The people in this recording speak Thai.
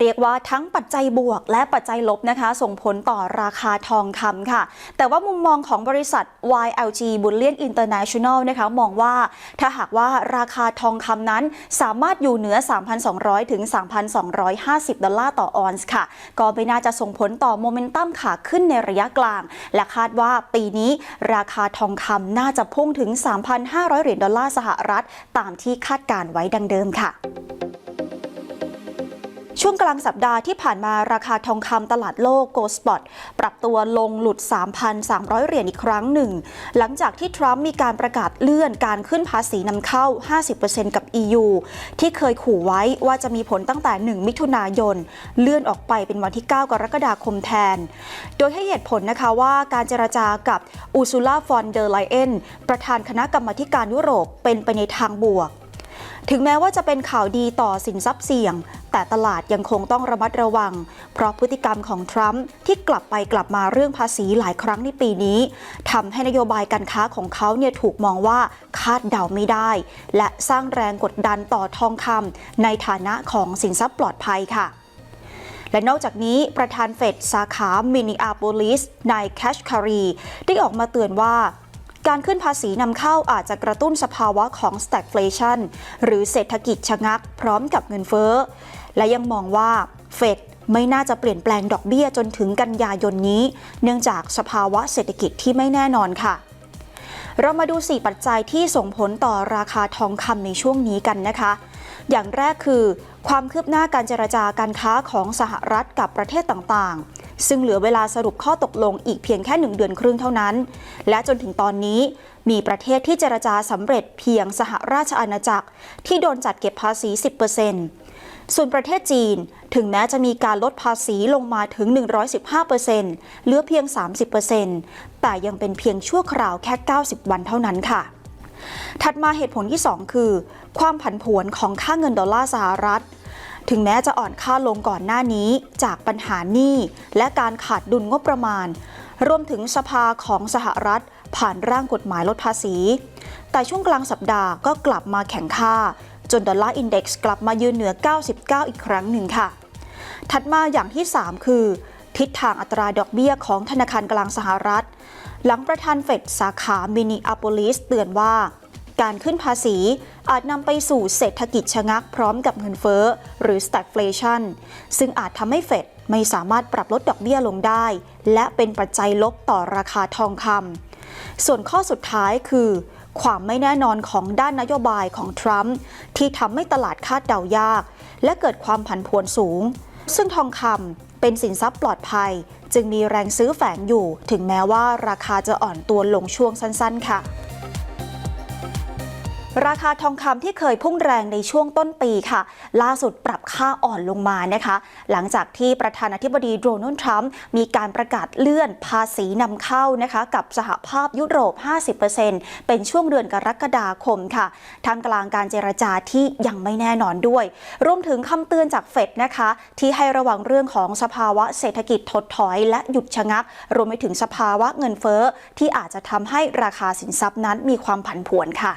เรียกว่าทั้งปัจจัยบวกและปัจจัยลบนะคะ ส่งผลต่อราคาทองคำค่ะ แต่ว่ามุมมองของบริษัท YLG Bullion International นะคะมองว่าถ้าหากว่าราคาทองคำนั้นสามารถอยู่เหนือ 3,200 ถึง 3,250 ดอลลาร์ต่อออนซ์ค่ะ ก็ไม่น่าจะส่งผลต่อโมเมนตัมขาขึ้นในระยะกลาง และคาดว่าปีนี้ราคาทองคำน่าจะพุ่งถึง 3,500 เหรียญดอลลาร์สหรัฐ ตามที่คาดการไว้ดังเดิมค่ะ ช่วงกลางสัปดาห์ที่ผ่านมาราคาทองคำตลาดโลกโกลด์สปอตปรับตัวลงหลุด 3,300 เหรียญอีกครั้งหนึ่ง หลังจากที่ทรัมป์มีการประกาศเลื่อนการขึ้นภาษีนำเข้า 50%กับ EU ที่เคยขู่ไว้ว่าจะมีผลตั้งแต่ 1 มิถุนายน เลื่อนออกไปเป็นวันที่ 9 กรกฎาคมแทน โดยให้เหตุผลนะคะว่าการเจรจากับอูซูล่าฟอนเดอร์ไลเอนประธานคณะกรรมาธิการยุโรปเป็นไปในทางบวก ถึงแม้ว่าจะเป็นข่าวดีต่อสินทรัพย์เสี่ยง แต่ตลาดยังคงต้องระมัดระวัง เพราะพฤติกรรมของทรัมป์ที่กลับไปกลับมาเรื่องภาษีหลายครั้งในปีนี้ทำให้นโยบายการค้าของเขาเนี่ยถูกมองว่าคาดเดาไม่ได้ และสร้างแรงกดดันต่อทองคำในฐานะของสินทรัพย์ปลอดภัยค่ะและนอกจากนี้ประธานเฟดสาขามินิอาโปลิสนายแคชคารี ได้ออกมาเตือนว่า การขึ้นภาษีนำเข้าอาจจะกระตุ้นสภาวะของ stagflation หรือเศรษฐกิจชะงักพร้อมกับเงินเฟ้อ และยังมองว่าเฟดไม่น่าจะเปลี่ยนแปลงดอกเบี้ยจนถึงกันยายนนี้ เนื่องจากสภาวะเศรษฐกิจที่ไม่แน่นอนค่ะ เรามาดู 4 ปัจจัยที่ส่งผลต่อราคาทองคำในช่วงนี้กันนะคะ อย่างแรกคือ ความคืบหน้าการเจรจาการค้าของสหรัฐกับประเทศต่างๆ ซึ่งเหลือเวลาสรุปข้อตกลงอีกเพียงแค่ 1 เดือนครึ่งเท่านั้น และจนถึงตอนนี้มีประเทศที่เจรจาสำเร็จเพียงสหราชอาณาจักร ที่โดนจัดเก็บภาษี 10%ส่วนประเทศจีนถึงแม้จะมีการลดภาษีลงมาถึง 115%เหลือเพียง 30%แต่ยังเป็นเพียงชั่วคราวแค่ 90 วันเท่านั้นค่ะถัดมาเหตุผลที่ 2 คือ ความผันผวนของค่าเงินดอลลาร์สหรัฐ ถึงแม้จะอ่อนค่าลงก่อนหน้านี้จากปัญหาหนี้และการขาดดุลงบประมาณ รวมถึงสภาของสหรัฐผ่านร่างกฎหมายลดภาษี แต่ช่วงกลางสัปดาห์ก็กลับมาแข็งค่า จนดอลลาร์อินเด็กซ์กลับมายืนเหนือ 99 อีกครั้งหนึ่งค่ะ ถัดมาอย่างที่ 3 คือ ทิศทางอัตราดอกเบี้ยของธนาคารกลางสหรัฐ หลังประธานเฟดสาขามินิอาโปลิสเตือนว่า การขึ้นภาษี อาจนำไปสู่เศรษฐกิจชะงักพร้อมกับเงินเฟ้อ หรือ stagflation ซึ่งอาจทำให้เฟดไม่สามารถปรับลดดอกเบี้ยลงได้ และเป็นปัจจัยลบต่อราคาทองคำส่วนข้อสุดท้ายคือ ความไม่แน่นอนของด้านนโยบายของทรัมป์ที่ทำให้ตลาดคาดเดายาก และเกิดความผันผวนสูง ซึ่งทองคำเป็นสินทรัพย์ปลอดภัย จึงมีแรงซื้อแฝงอยู่ ถึงแม้ว่าราคาจะอ่อนตัวลงช่วงสั้น ๆ ค่ะ ราคาทองคำที่เคยพุ่งแรงในช่วงต้นปีค่ะ ล่าสุดปรับค่าอ่อนลงมานะคะ หลังจากที่ประธานาธิบดีโดนัลด์ทรัมป์มีการประกาศเลื่อนภาษีนำเข้านะคะกับสหภาพยุโรป 50%เป็นช่วงเดือนกรกฎาคมค่ะท่ามกลางการเจรจาที่ยังไม่แน่นอนด้วย รวมถึงคำเตือนจากเฟดนะคะ ที่ให้ระวังเรื่องของสภาวะเศรษฐกิจถดถอยและหยุดชะงัก รวมไปถึงสภาวะเงินเฟ้อที่อาจจะทำให้ราคาสินทรัพย์นั้นมีความผันผวนค่ะ